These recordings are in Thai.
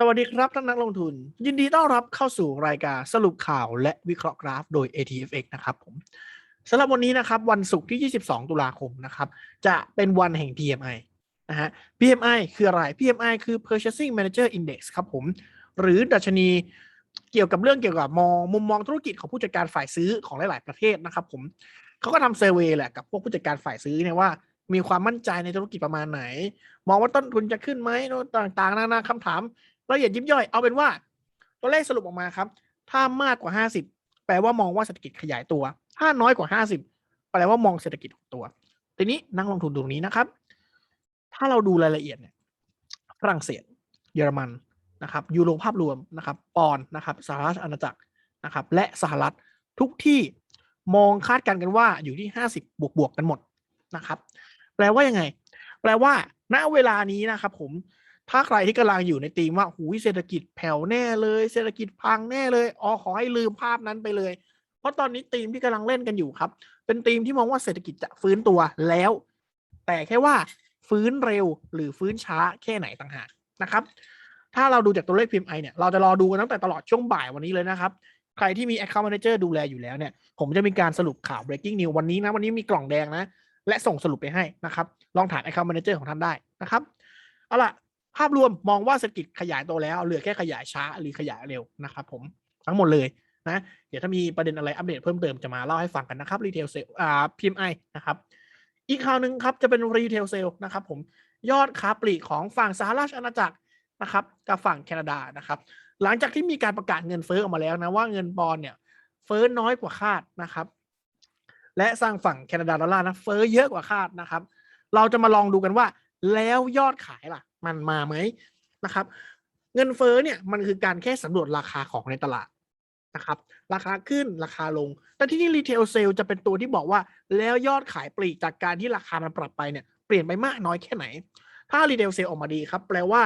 สวัสดีครับท่านนักลงทุน ยินดีต้อนรับเข้าสู่รายการสรุปข่าวและวิเคราะห์กราฟโดย ATFX นะครับผมสำหรับวันนี้นะครับวันศุกร์ที่ 22 ตุลาคมนะครับจะเป็นวันแห่ง PMI นะฮะ PMI คืออะไร PMI คือ Purchasing Manager Index ครับผม หรือดัชนีเกี่ยวกับเรื่องเกี่ยวกับมองมุมมองธุรกิจของผู้จัดการฝ่ายซื้อของหลาย ๆ ประเทศนะครับผมเขาก็ทำเซอร์เวยแหละกับพวกผู้จัดการฝ่ายซื้อเนี่ยว่ามีความมั่นใจในธุรกิจประมาณไหน มองว่าต้นทุนจะขึ้นไหมต่าง ๆ นานาคำถาม ละเอียดยิบย่อยเอาเป็นว่า ตัวเลขสรุปออกมาครับ ถ้ามากกว่า 50 แปลว่ามองว่าเศรษฐกิจขยายตัว ถ้าน้อยกว่า 50 แปลว่ามองเศรษฐกิจของตัว ทีนี้นักลงทุนตรงนี้นะครับ ถ้าเราดูรายละเอียดเนี่ยฝรั่งเศส เยอรมันนะครับยูโรภาพรวมนะครับปอนด์นะครับสหรัฐอาณาจักรนะครับ และสหรัฐทุกที่มองคาดการณ์กันว่าอยู่ที่ 50 บวกบวกกันหมดนะครับ แปลว่ายังไง แปลว่า ณเวลานี้นะครับ ผม ถ้าใครที่กำลังอยู่ในธีมว่าหูยเศรษฐกิจแผ่วแน่เลย เศรษฐกิจพังแน่เลยอ๋อขอให้ลืมภาพนั้นไปเลย เพราะตอนนี้ธีมที่กำลังเล่นกันอยู่ครับ เป็นธีมที่มองว่าเศรษฐกิจจะฟื้นตัวแล้ว แต่แค่ว่าฟื้นเร็วหรือฟื้นช้าแค่ไหนต่างหากนะครับ ถ้าเราดูจากตัวเลข PMI เนี่ย เราจะรอดูกันตั้งแต่ตลอดช่วงบ่ายวันนี้เลยนะครับ ใครที่มี Account Manager ดูแลอยู่แล้วเนี่ย ผมจะมีการสรุปข่าว breaking news วันนี้นะ วันนี้มีกล่องแดงนะ และส่งสรุปไปให้นะครับ ลองถาม Account Manager ของท่านได้นะครับ เอาล่ะ ภาพรวมมองว่าเศรษฐกิจขยายตัวแล้ว เหลือแค่ขยายช้าหรือขยายเร็วนะครับผมทั้งหมดเลยนะ เดี๋ยวถ้ามีประเด็นอะไรอัปเดตเพิ่มเติมจะมาเล่าให้ฟังกันนะครับรีเทลเซลอ่า PMI นะครับ อีกข่าวหนึ่งครับจะเป็นรีเทลเซลนะครับผมยอดค้าปลีกของฝั่งสหราชอาณาจักรนะครับกับฝั่งแคนาดานะครับ หลังจากที่มีการประกาศเงินเฟ้อออกมาแล้วนะว่าเงินปอนด์เนี่ยเฟ้อน้อยกว่าคาดนะครับ และสร้างฝั่งแคนาดาดอลลาร์นะเฟ้อเยอะกว่าคาดนะครับ เราจะมาลองดูกันว่าแล้วยอดขายล่ะ มันมาไหมนะครับ เงินเฟ้อเนี่ยมันคือการแค่สำรวจราคาของในตลาดนะครับ ราคาขึ้นราคาลง แต่ที่นี่รีเทลเซลจะเป็นตัวที่บอกว่า แล้วยอดขายปลีกจากการที่ราคามันปรับไปเนี่ยเปลี่ยนไปมากน้อยแค่ไหน ถ้ารีเทลเซลออกมาดีครับ แปลว่า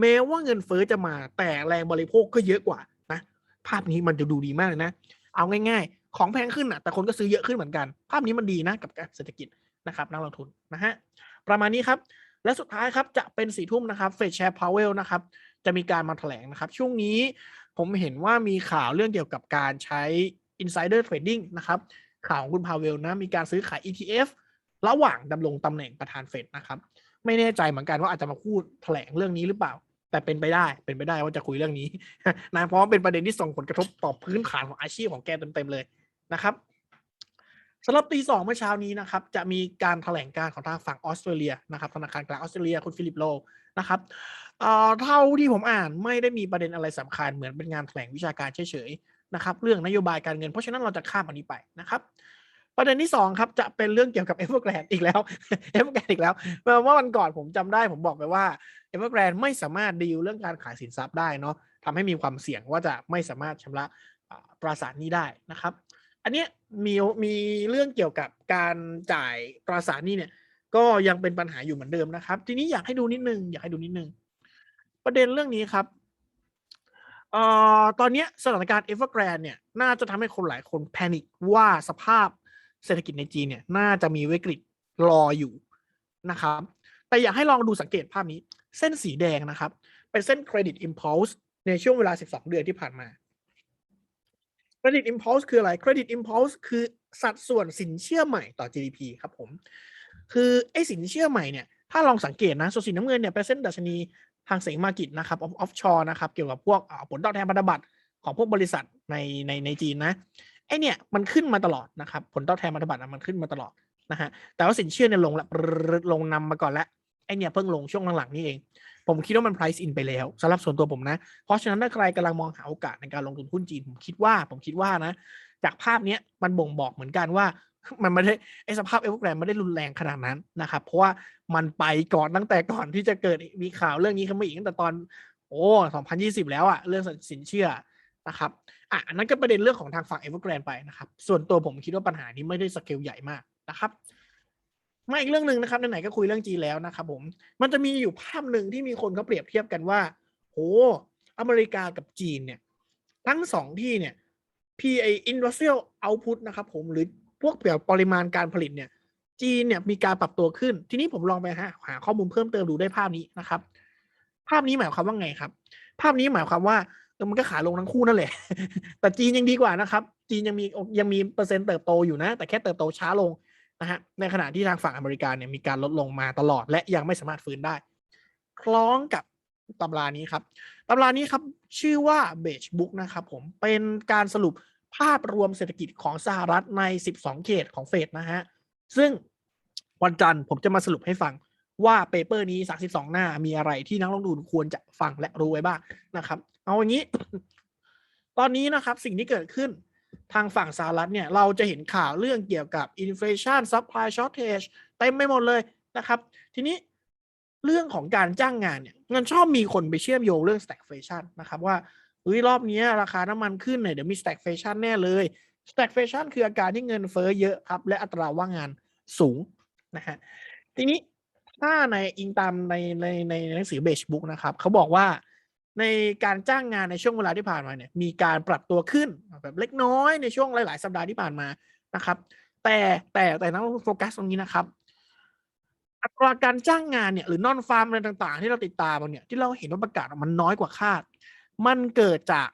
แม้ว่าเงินเฟ้อจะมาแต่แรงบริโภคก็เยอะกว่านะ ภาพนี้มันจะดูดีมากเลยนะ เอาง่ายๆ ของแพงขึ้นอะแต่คนก็ซื้อเยอะขึ้นเหมือนกัน ภาพนี้มันดีนะกับการเศรษฐกิจนะครับนักลงทุนนะฮะประมาณนี้ครับ และสุดท้ายครับจะเป็นสี่ทุ่มนะครับเฟดแชร์พาวเวลนะครับจะมีการมาแถลงนะครับ ช่วงนี้ผมเห็นว่ามีข่าวเรื่องเกี่ยวกับการใช้ insider trading นะครับ ข่าวของคุณพาเวลนะ มีการซื้อขาย ETF ระหว่างดำรงตำแหน่งประธานเฟดนะครับ ไม่แน่ใจเหมือนกันว่าอาจจะมาพูดแถลงเรื่องนี้หรือเปล่า แต่เป็นไปได้เป็นไปได้ว่าจะคุยเรื่องนี้นะเพราะเป็นประเด็นที่ส่งผลกระทบต่อพื้นฐานของอาชีพของแกเต็มๆเลยนะครับ สำหรับตีสองเมื่อเช้านี้นะครับจะมีการแถลงการของทางฝั่งออสเตรเลียนะครับธนาคารกลางออสเตรเลียคุณฟิลิปโลนะครับเท่าที่ผมอ่านไม่ได้มีประเด็นอะไรสำคัญเหมือนเป็นงานแถลงวิชาการเฉยๆนะครับเรื่องนโยบายการเงินเพราะฉะนั้นเราจะข้ามอันนี้ไปนะครับประเด็นที่สองครับจะเป็นเรื่องเกี่ยวกับเอเวอร์แกรนอีกแล้วเอเวอร์แกรนอีกแล้วเมื่อวันก่อนผมจำได้ผมบอกไปว่าเอเวอร์แกรนไม่สามารถดีลเรื่องการขายสินทรัพย์ได้เนาะทำให้มีความเสี่ยงว่าจะไม่สามารถชำระตราสารนี้ได้นะครับ อันเนี้ย มีมีเรื่องเกี่ยวกับการจ่ายตราสารนี้เนี่ย ก็ยังเป็นปัญหาอยู่เหมือนเดิมนะครับ ทีนี้อยากให้ดูนิดนึงอยากให้ดูนิดนึง ประเด็นเรื่องนี้ครับเอ่อตอนนี้สถานการณ์เอเวอร์แกรนเนี่ย น่าจะทำให้คนหลายคนแพนิคว่าสภาพเศรษฐกิจในจีนเนี่ย น่าจะมีวิกฤตรออยู่นะครับ แต่อยากให้ลองดูสังเกตภาพนี้ เส้นสีแดงนะครับ เป็นเส้นเครดิต impulse ในช่วงเวลา 12 เดือนที่ผ่านมา เครดิต impulse คืออะไรเครดิต impulse คือสัดส่วนสินเชื่อใหม่ต่อ GDP ครับผม คือไอ้สินเชื่อใหม่เนี่ย ถ้าลองสังเกตนะส่วนสีน้ำเงินเนี่ยเป็นเส้นดัชนีทางเสงมากิจนะครับออฟชอร์นะครับ เกี่ยวกับพวกผลตอบแทนพันธบัตรของพวกบริษัทในในในจีนนะไอเนี่ยมันขึ้นมาตลอดนะครับ ผลตอบแทนพันธบัตรมันขึ้นมาตลอดนะฮะแต่ว่าสินเชื่อเนี่ยลงละลงนำมาก่อนล้วไอเนี่ยเพิ่งลงช่วงหลังๆนี่เอง ผมคิดว่ามัน price in ไปแล้วสำหรับส่วนตัวผมนะ เพราะฉะนั้นถ้าใครกำลังมองหาโอกาสในการลงทุนหุ้นจีน ผมคิดว่าผมคิดว่านะ จากภาพเนี้ยมันบ่งบอกเหมือนกันว่ามันไม่ได้ไอสภาพเอเวอร์แกรนไม่ได้รุนแรงขนาดนั้นนะครับเพราะว่ามันไปก่อนตั้งแต่ก่อนที่จะเกิดมีข่าวเรื่องนี้ขึ้นมาอีกตั้งแต่ตอน โอ้2020 แล้วอะเรื่องสินเชื่อนะครับอะอันนั้นก็ประเด็นเรื่องของทางฝั่งเอเวอร์แกรนไปนะครับ ส่วนตัวผมคิดว่าปัญหานี้ไม่ได้สเกลใหญ่มากนะครับ มาอีกเรื่องหนึ่งนะครับไหนๆก็คุยเรื่องจีนแล้วนะครับผม มันจะมีอยู่ภาพหนึ่งที่มีคนเขาเปรียบเทียบกันว่าโหอเมริกากับจีนเนี่ย ทั้งสองที่เนี่ย PA Industrial Output นะครับผมหรือพวกเปรียบปริมาณการผลิตเนี่ย จีนเนี่ยมีการปรับตัวขึ้น ทีนี้ผมลองไปหาหาข้อมูลเพิ่มเติมดูได้ภาพนี้นะครับ ภาพนี้หมายความว่าไงครับ ภาพนี้หมายความว่ามันก็ขาลงทั้งคู่นั่นแหละ แต่จีนยังดีกว่านะครับ จีนยังมียังมีเปอร์เซ็นต์เติบโตอยู่นะ แต่แค่เติบโตช้าลง นะฮะในขณะที่ทางฝั่งอเมริกาเนี่ยมีการลดลงมาตลอดและยังไม่สามารถฟื้นได้ คล้องกับตำรานี้ครับตำรานี้ครับชื่อว่า Beige Book นะครับผมเป็นการสรุปภาพรวมเศรษฐกิจของสหรัฐใน 12 เขตของเฟดนะฮะซึ่งวันจันทร์ผมจะมาสรุปให้ฟังว่าเปเปอร์นี้ 32 หน้ามีอะไรที่นักลงทุนควรจะฟังและรู้ไว้บ้างนะครับ เอาอย่างนี้ ตอนนี้นะครับสิ่งที่เกิดขึ้น ทางฝั่งสหรัฐเนี่ยเราจะเห็นข่าวเรื่องเกี่ยวกับ inflation supply shortage เต็มไปหมดเลยนะครับ ทีนี้เรื่องของการจ้างงานเนี่ยมันชอบมีคนไปเชื่อมโยงเรื่อง stagflation นะครับว่าเฮ้ยรอบนี้ราคาน้ำมันขึ้นเนี่ยเดี๋ยวมี stagflation แน่เลย stagflation คืออาการที่เงินเฟ้อเยอะครับ และอัตราว่างงานสูงนะฮะทีนี้ถ้าในอิงตามในในในหนังสือเบชบุ๊กนะครับเขาบอกว่า ในการจ้างงานในช่วงเวลาที่ผ่านมาเนี่ยมีการปรับตัวขึ้นแบบเล็กน้อยในช่วงหลาย ๆ สัปดาห์ที่ผ่านมานะครับ แต่แต่แต่นักลงทุนโฟกัสตรงนี้นะครับ อัตราการจ้างงานเนี่ยหรือนอนฟาร์มอะไรต่าง ๆ ที่เราติดตามเนี่ยที่เราเห็นว่าประกาศมันน้อยกว่าคาด มันเกิดจาก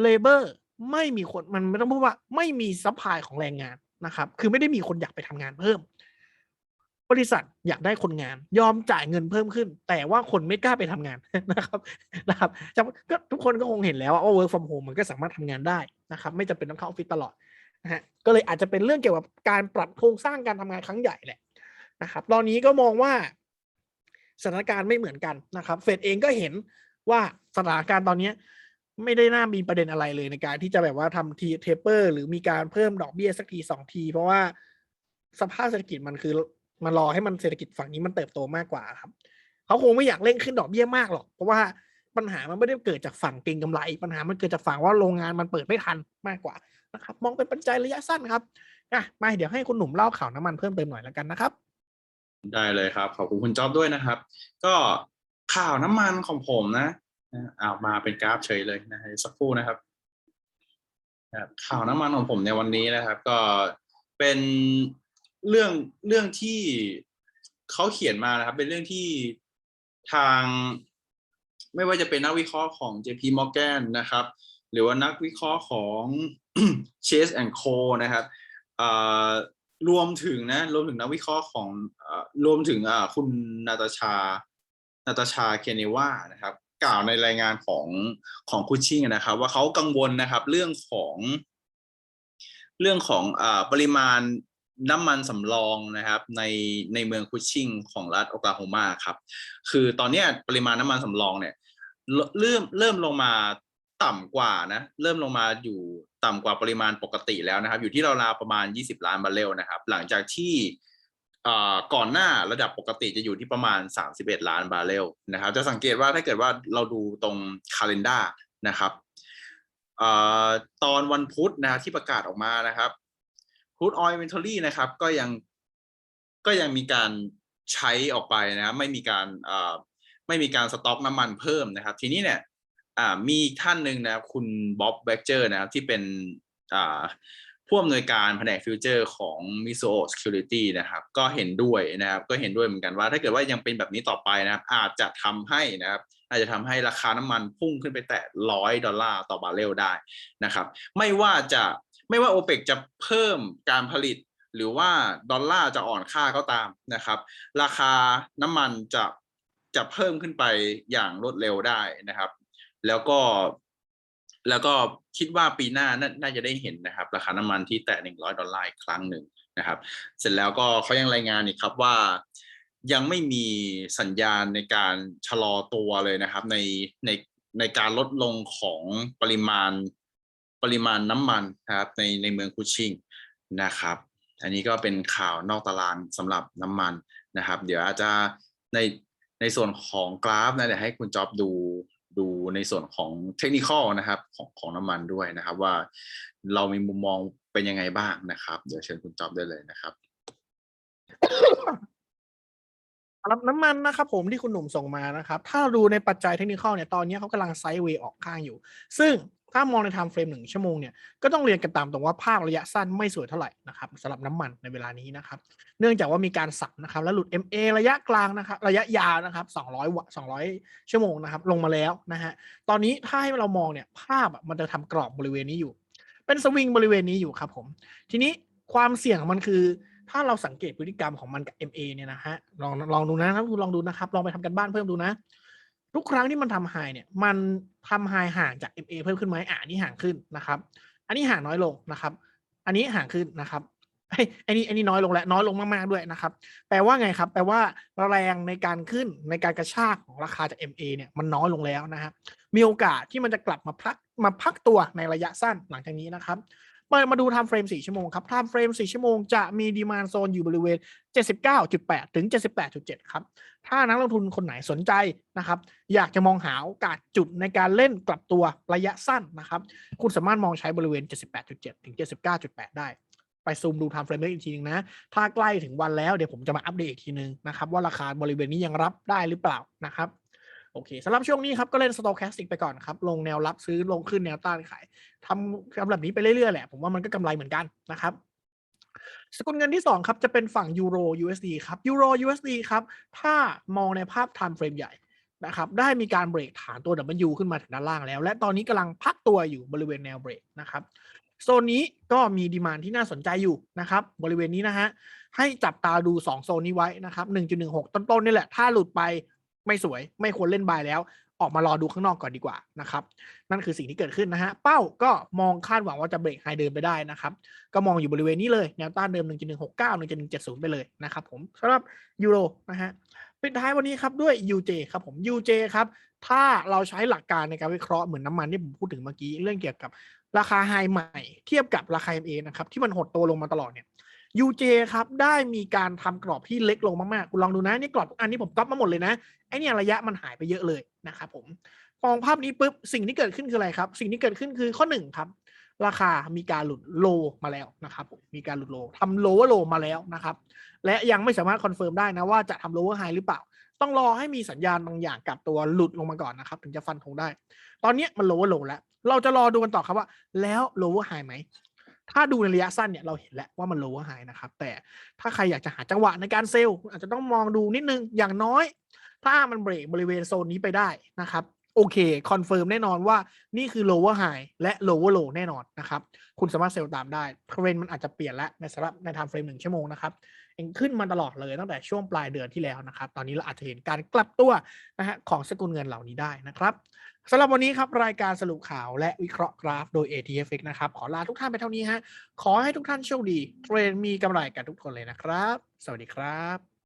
เลเบอร์ไม่มีคนมันไม่ต้องพูดว่าไม่มีซัพพลายของแรงงานนะครับ คือไม่ได้มีคนอยากไปทำงานเพิ่ม บริษัทอยากได้คนงาน ยอมจ่ายเงินเพิ่มขึ้น แต่ว่าคนไม่กล้าไปทำงานนะครับนะครับก็ทุกคนก็คงเห็นแล้วว่า work from home มันก็สามารถทำงานได้นะครับ ไม่จำเป็นต้องเข้าออฟฟิศตลอดนะฮะก็เลยอาจจะเป็นเรื่องเกี่ยวกับการปรับโครงสร้างการทำงานครั้งใหญ่แหละนะครับ ตอนนี้ก็มองว่าสถานการณ์ไม่เหมือนกันนะครับเฟดเองก็เห็นว่าสถานการณ์ตอนนี้ไม่ได้น่ามีประเด็นอะไรเลยในการที่จะแบบว่าทำทีเทปเปอร์ หรือมีการเพิ่มดอกเบี้ยสักทีสองที เพราะว่าสภาพเศรษฐกิจมันคือ มันรอให้มันเศรษฐกิจฝั่งนี้มันเติบโตมากกว่าครับเขาคงไม่อยากเร่งขึ้นดอกเบี้ยมากหรอก เพราะว่าปัญหามันไม่ได้เกิดจากฝั่งเก็งกำไร ปัญหามันเกิดจากฝั่งว่าโรงงานมันเปิดไม่ทันมากกว่านะครับ มองเป็นปัจจัยระยะสั้นครับอะมาเดี๋ยวให้คุณหนุ่มเล่าข่าวน้ำมันเพิ่มเติมหน่อยแล้วกันนะครับ ได้เลยครับ ขอบคุณคุณจ๊อบด้วยนะครับ ก็ข่าวน้ำมันของผมนะเอามาเป็นกราฟเฉยเลยนะฮะสักครู่นะครับนะครับข่าวน้ำมันของผมในวันนี้นะครับ ก็เป็น เรื่องเรื่องที่เขาเขียนมานะครับ เป็นเรื่องที่ทาง ไม่ว่าจะเป็นนักวิเคราะห์ของ JP Morgan นะครับ หรือว่านักวิเคราะห์ของ Chase and Co นะครับรวมถึงนะรวมถึงนักวิเคราะห์ของรวมถึงคุณนาตาชานาตาชาเคเนวานะครับ กล่าวในรายงานของของคุชชิ่งนะครับ ว่าเขากังวลนะครับ เรื่องของ เรื่องของอปริมาณ น้ำมันสำรองนะครับในในเมืองคุชชิงของรัฐโอคลาโฮมาครับ คือตอนนี้ปริมาณน้ำมันสำรองเนี่ยเริ่มเริ่มลงมาต่ำกว่านะเริ่มลงมาอยู่ต่ำกว่าปริมาณปกติแล้วนะครับ อยู่ที่ราวๆประมาณ 20 ล้านบาร์เรลนะครับ หลังจากที่อ่าก่อนหน้าระดับปกติจะอยู่ที่ประมาณ 31 ล้านบาร์เรลนะครับ จะสังเกตว่าถ้าเกิดว่าเราดูตรงคาล endar นะครับอ่าตอนวันพุธนะครับที่ประกาศออกมานะครับ ค r ูดออย n เ e น r y นะครับ ก็ยังก็ยังมีการใช้ออกไปนะครับไม่มีการไม่มีการสต็อกน้ำมันเพิ่มนะครับ ทีนี้เนี่ยมีอีกท่านหนึ่งนะครับคุณบ๊อบแบ็กเจอร์นะครับที่เป็นผู้อำนวยการแผนกฟิวเจอร์ของ m i s o Security นะครับ ก็เห็นด้วยนะครับ ก็เห็นด้วยเหมือนกันว่า ถ้าเกิดว่ายังเป็นแบบนี้ต่อไปนะครับ อาจจะทำให้นะครับ อาจจะทำให้ราคาน้ำมันพุ่งขึ้นไปแตะร้อยดอลลาร์ต่อบาร์เรลได้นะครับ ไม่ว่าจะ ไม่ว่าโอเปกจะเพิ่มการผลิต หรือว่าดอลลาร์จะอ่อนค่าก็ตามนะครับ ราคาน้ำมันจะจะเพิ่มขึ้นไปอย่างรวดเร็วได้นะครับ แล้วก็แล้วก็คิดว่าปีหน้าน,น่าจะได้เห็นนะครับ ราคาน้ำมันที่แตะ 100 ดอลลาร์อีกครั้งหนึ่งนะครับ เสร็จแล้วก็เขายังรายงานอีกครับว่ายังไม่มีสัญญาณในการชะลอตัวเลยนะครับ ในในในการลดลงของปริมาณ ปริมาณน้ำมันครับในในเมืองคุชิงนะครับ อันนี้ก็เป็นข่าวนอกตารางสำหรับน้ำมันนะครับ เดี๋ยวอาจจะในในส่วนของกราฟนะเดี๋ยวให้คุณจ๊อบดูดูในส่วนของเทคนิคนะครับของของน้ำมันด้วยนะครับ ว่าเรามีมุมมองเป็นยังไงบ้างนะครับ เดี๋ยวเชิญคุณจ๊อบได้เลยนะครับสำหรับน้ำมันนะครับผมที่คุณหนุ่มส่งมานะครับ ถ้าดูในปัจจัยเทคนิคเนี่ยตอนนี้เขากำลังไซด์เวย์ออกข้างอยู่ ซึ่ง ถ้ามองในไทม์เฟรมหนึ่งชั่วโมงเนี่ยก็ต้องเรียนกันตามตรงว่าภาพระยะสั้นไม่สวยเท่าไหร่นะครับสำหรับน้ำมันในเวลานี้นะครับเนื่องจากว่ามีการสับนะครับแล้วหลุด MA ระยะกลางนะครับระยะยาวนะครับ200วัต200 ชั่วโมงนะครับลงมาแล้วนะฮะตอนนี้ถ้าให้เรามองเนี่ยภาพมันจะทำกรอบบริเวณนี้อยู่ เป็นสวิงบริเวณนี้อยู่ครับผมทีนี้ความเสี่ยงของมันคือถ้าเราสังเกตพฤติกรรมของมันกับ MA เนี่ยนะฮะลองลองดูนะลองดูนะครับ ลองไปทำกันบ้านเพิ่มดูนะ ทุกครั้งที่มันทำไฮเนี่ย มันทำไฮห่างจาก MA เพิ่มขึ้นไหมอ่านี่ห่างขึ้นนะครับ อันนี้ห่างน้อยลงนะครับ อันนี้ห่างขึ้นนะครับเฮ้ยอ้นี่ไอ้นี่น้อยลงแล้วน้อยลงมาก ๆ ด้วยนะครับ แปลว่าไงครับ แปลว่าแรงในการขึ้นในการกระชากของราคาจาก MA เนี่ยมันน้อยลงแล้วนะฮะมีโอกาสที่มันจะกลับมาพักมาพักตัวในระยะสั้นหลังจากนี้นะครับ มามาดู time frame 4ชั่วโมงครับ time frame 4ชั่วโมงจะมีดีมานโซนอยู่บริเวณ 79.8 ถึง 78.7 ครับ ถ้านักลงทุนคนไหนสนใจนะครับ อยากจะมองหาโอกาสจุดในการเล่นกลับตัวระยะสั้นนะครับ คุณสามารถมองใช้บริเวณ 78.7 ถึง 79.8 ได้ ไปซูมดู time frame ได้อีกทีนึงนะ ถ้าใกล้ถึงวันแล้วเดี๋ยวผมจะมาอัปเดตอีกทีนึงนะครับว่าราคาบริเวณนี้ยังรับได้หรือเปล่านะครับ โอเคสำหรับช่วงนี้ครับ ก็เล่น stochastic ไปก่อนครับ ลงแนวรับซื้อลงขึ้นแนวต้านขายทำทำแบบนี้ไปเรื่อยๆแหละ ผมว่ามันก็กำไรเหมือนกันนะครับสกุลเงินที่ 2 ครับ จะเป็นฝั่งยูโร USD ครับยูโร USD ครับ ถ้ามองในภาพ time frame ใหญ่นะครับได้มีการเบรกฐานตัว W ขึ้นมาถึงด้านล่างแล้ว และตอนนี้กำลังพักตัวอยู่บริเวณแนวเบรกนะครับโซนนี้ก็มีดีมานที่น่าสนใจอยู่นะครับ บริเวณนี้นะฮะให้จับตาดู 2 โซนนี้ไว้นะครับ 1.16 ต้นๆนี่แหละ ถ้าหลุดไป ไม่สวยไม่ควรเล่นบายแล้ว ออกมารอดูข้างนอกก่อนดีกว่านะครับ นั่นคือสิ่งที่เกิดขึ้นนะฮะ เป้าก็มองคาดหวังว่าจะเบรกไฮเดิมไปได้นะครับ ก็มองอยู่บริเวณนี้เลย แนวต้านเดิม 1.169 1.170 ไปเลยนะครับผมสำหรับยูโรนะฮะปิดท้ายวันนี้ครับด้วย UJ ครับผม UJ ครับ ถ้าเราใช้หลักการในการวิเคราะห์เหมือนน้ำมันที่ผมพูดถึงเมื่อกี้เรื่องเกี่ยวกับราคาไฮใหม่ เทียบกับราคา MA นะครับที่มันหดตัวลงมาตลอดเนี่ย UJ ครับได้มีการทำกรอบที่เล็กลงมากๆ คุณลองดูนะนี่กรอบอันนี้ผมก๊อปมาหมดเลยนะไอเนี่ยระยะมันหายไปเยอะเลยนะครับผมมองภาพนี้ปุ๊บสิ่งที่เกิดขึ้นคืออะไรครับ สิ่งที่เกิดขึ้นคือข้อหนึ่งครับ ราคามีการหลุดโลมาแล้วนะครับผมมีการหลุดโลทำโลว่าโลมาแล้วนะครับ และยังไม่สามารถคอนเฟิร์มได้นะว่าจะทำโลว์ไฮหรือเปล่า ต้องรอให้มีสัญญาณบางอย่างกับตัวหลุดลงมาก่อนนะครับ ถึงจะฟันธงได้ ตอนนี้มันโลว์โลแล้ว เราจะรอดูกันต่อครับว่า แล้วโลว์ไฮไหม ถ้าดูในระยะสั้นเนี่ยเราเห็นแล้วว่ามันโลว์ไฮนะครับ แต่ถ้าใครอยากจะหาจังหวะในการเซลล์อาจจะต้องมองดูนิดนึงอย่างน้อย ถ้ามันเบรกบริเวณโซนนี้ไปได้นะครับโอเคคอนเฟิร์มแน่นอนว่านี่คือ lower high และ lower low แน่นอนนะครับ คุณสามารถเซลล์ตามได้เทรนด์มันอาจจะเปลี่ยนแล้วในสำหรับใน time frame หนึ่งชั่วโมงนะครับเองขึ้นมาตลอดเลยตั้งแต่ช่วงปลายเดือนที่แล้วนะครับ ตอนนี้เราอาจจะเห็นการกลับตัวนะฮะของสกุลเงินเหล่านี้ได้นะครับ สำหรับวันนี้ครับ รายการสรุปข่าวและวิเคราะห์กราฟโดย ATFX นะครับ ขอลาทุกท่านไปเท่านี้ฮะ ขอให้ทุกท่านโชคดี เทรนมีกำไรกันทุกคนเลยนะครับ สวัสดีครับ